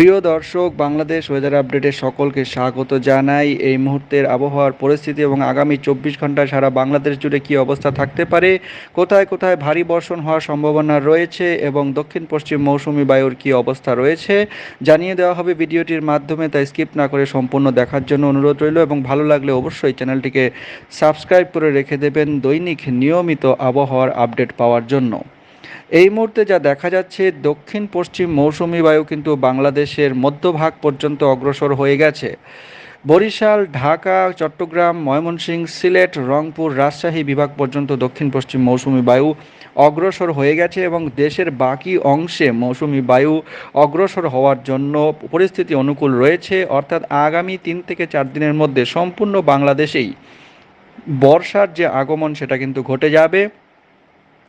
প্রিয় দর্শক, বাংলাদেশ ওয়েদার আপডেটে সকলকে স্বাগত জানাই। এই মুহূর্তের আবহাওয়ার পরিস্থিতি এবং আগামী চব্বিশ ঘন্টায় সারা বাংলাদেশ জুড়ে কী অবস্থা থাকতে পারে, কোথায় কোথায় ভারী বর্ষণ হওয়ার সম্ভাবনা রয়েছে এবং দক্ষিণ পশ্চিম মৌসুমি বায়ুর কী অবস্থা রয়েছে জানিয়ে দেওয়া হবে ভিডিওটির মাধ্যমে, তাই স্কিপ না করে সম্পূর্ণ দেখার জন্য অনুরোধ রইল এবং ভালো লাগলে অবশ্যই চ্যানেলটিকে সাবস্ক্রাইব করে রেখে দেবেন দৈনিক নিয়মিত আবহাওয়ার আপডেট পাওয়ার জন্য। এই মুহূর্তে যা দেখা যাচ্ছে, দক্ষিণ পশ্চিম মৌসুমি বায়ু কিন্তু বাংলাদেশের মধ্যভাগ পর্যন্ত অগ্রসর হয়ে গেছে। বরিশাল, ঢাকা, চট্টগ্রাম, ময়মনসিংহ, সিলেট, রংপুর, রাজশাহী বিভাগ পর্যন্ত দক্ষিণ পশ্চিম মৌসুমি বায়ু অগ্রসর হয়ে গেছে এবং দেশের বাকি অংশে মৌসুমি বায়ু অগ্রসর হওয়ার জন্য পরিস্থিতি অনুকূল রয়েছে। অর্থাৎ আগামী তিন থেকে চার দিনের মধ্যে সম্পূর্ণ বাংলাদেশেই বর্ষার যে আগমন, সেটা কিন্তু ঘটে যাবে।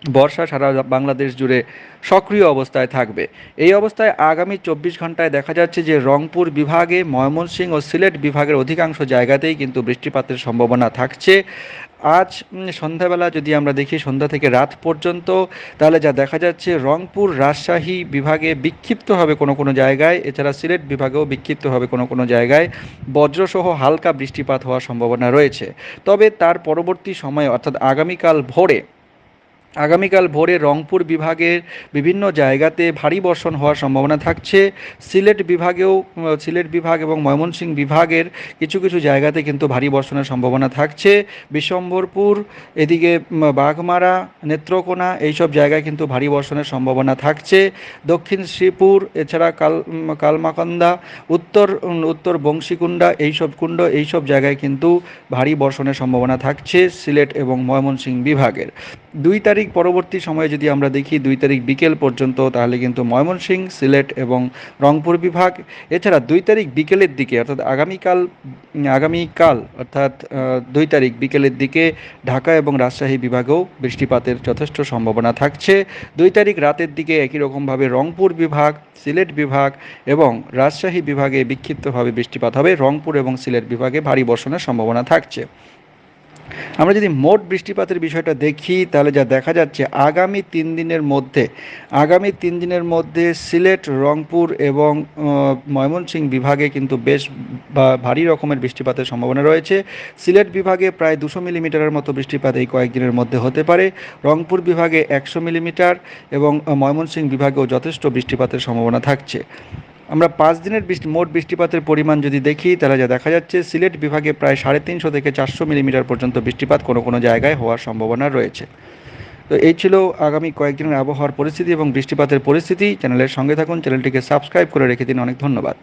বর্ষা সারা বাংলাদেশ জুড়ে সক্রিয় অবস্থায় থাকবে। এই অবস্থায় আগামী চব্বিশ ঘন্টায় দেখা যাচ্ছে যে রংপুর বিভাগে, ময়মনসিংহ ও সিলেট বিভাগের অধিকাংশ জায়গাতেই কিন্তু বৃষ্টিপাতের সম্ভাবনা থাকছে। আজ সন্ধ্যাবেলা যদি আমরা দেখি সন্ধ্যা থেকে রাত পর্যন্ত, তাহলে যা দেখা যাচ্ছে রংপুর রাজশাহী বিভাগে বিক্ষিপ্ত হবে কোনো কোনো জায়গায়, এছাড়া সিলেট বিভাগেও বিক্ষিপ্ত হবে কোনো কোনো জায়গায় বজ্রসহ হালকা বৃষ্টিপাত হওয়ার সম্ভাবনা রয়েছে। তবে তার পরবর্তী সময়ে, অর্থাৎ আগামীকাল ভোরে আগামীকাল ভোরে রংপুর বিভাগের বিভিন্ন জায়গাতে ভারী বর্ষণ হওয়ার সম্ভাবনা থাকছে। সিলেট বিভাগেও সিলেট বিভাগ এবং ময়মনসিংহ বিভাগের কিছু কিছু জায়গাতে কিন্তু ভারী বর্ষণের সম্ভাবনা থাকছে। বিশ্বম্বরপুর এদিকে বাঘমারা, নেত্রকোনা এইসব জায়গায় কিন্তু ভারী বর্ষণের সম্ভাবনা থাকছে। দক্ষিণ শ্রীপুর, এছাড়া কাল কালমাকন্দা, উত্তর উত্তর বংশীকুণ্ডা এইসব কুণ্ড, এইসব জায়গায় কিন্তু ভারী বর্ষণের সম্ভাবনা থাকছে সিলেট এবং ময়মনসিংহ বিভাগের। দুই তারিখ পরবর্তী সময়ে যদি আমরা দেখি, দুই তারিখ বিকেল পর্যন্ত, তাহলে কিন্তু ময়মনসিংহ, সিলেট এবং রংপুর বিভাগ। এছাড়া দুই তারিখ বিকেলের দিকে, অর্থাৎ আগামীকাল আগামীকাল, অর্থাৎ দুই তারিখ বিকেলের দিকে ঢাকা এবং রাজশাহী বিভাগেও বৃষ্টিপাতের যথেষ্ট সম্ভাবনা থাকছে। দুই তারিখ রাতের দিকে একই রকমভাবে রংপুর বিভাগ, সিলেট বিভাগ এবং রাজশাহী বিভাগে বিক্ষিপ্তভাবে বৃষ্টিপাত হবে। রংপুর এবং সিলেট বিভাগে ভারী বর্ষণের সম্ভাবনা থাকছে। আমরা যদি মোট বৃষ্টিপাতের বিষয়টা দেখি, তাহলে যা দেখা যাচ্ছে, আগামী তিন দিনের মধ্যে, আগামী তিন দিনের মধ্যে সিলেট, রংপুর এবং ময়মনসিংহ বিভাগে কিন্তু বেশ ভারী রকমের বৃষ্টিপাতের সম্ভাবনা রয়েছে। সিলেট বিভাগে প্রায় দুশো মিলিমিটারের মতো বৃষ্টিপাত এই কয়েকদিনের মধ্যে হতে পারে। রংপুর বিভাগে একশো মিলিমিটার এবং ময়মনসিংহ বিভাগেও যথেষ্ট বৃষ্টিপাতের সম্ভাবনা থাকছে। আমরা পাঁচ দিনের বৃষ্টি, মোট বৃষ্টিপাতের পরিমাণ যদি দেখি, তাহলে যা দেখা যাচ্ছে, সিলেট বিভাগে প্রায় সাড়ে তিনশো থেকে চারশো মিলিমিটার পর্যন্ত বৃষ্টিপাত কোনো কোনো জায়গায় হওয়ার সম্ভাবনা রয়েছে। তো এই ছিল আগামী কয়েকদিনের আবহাওয়ার পরিস্থিতি এবং বৃষ্টিপাতের পরিস্থিতি। চ্যানেলের সঙ্গে থাকুন, চ্যানেলটিকে সাবস্ক্রাইব করে রেখে দিন। অনেক ধন্যবাদ।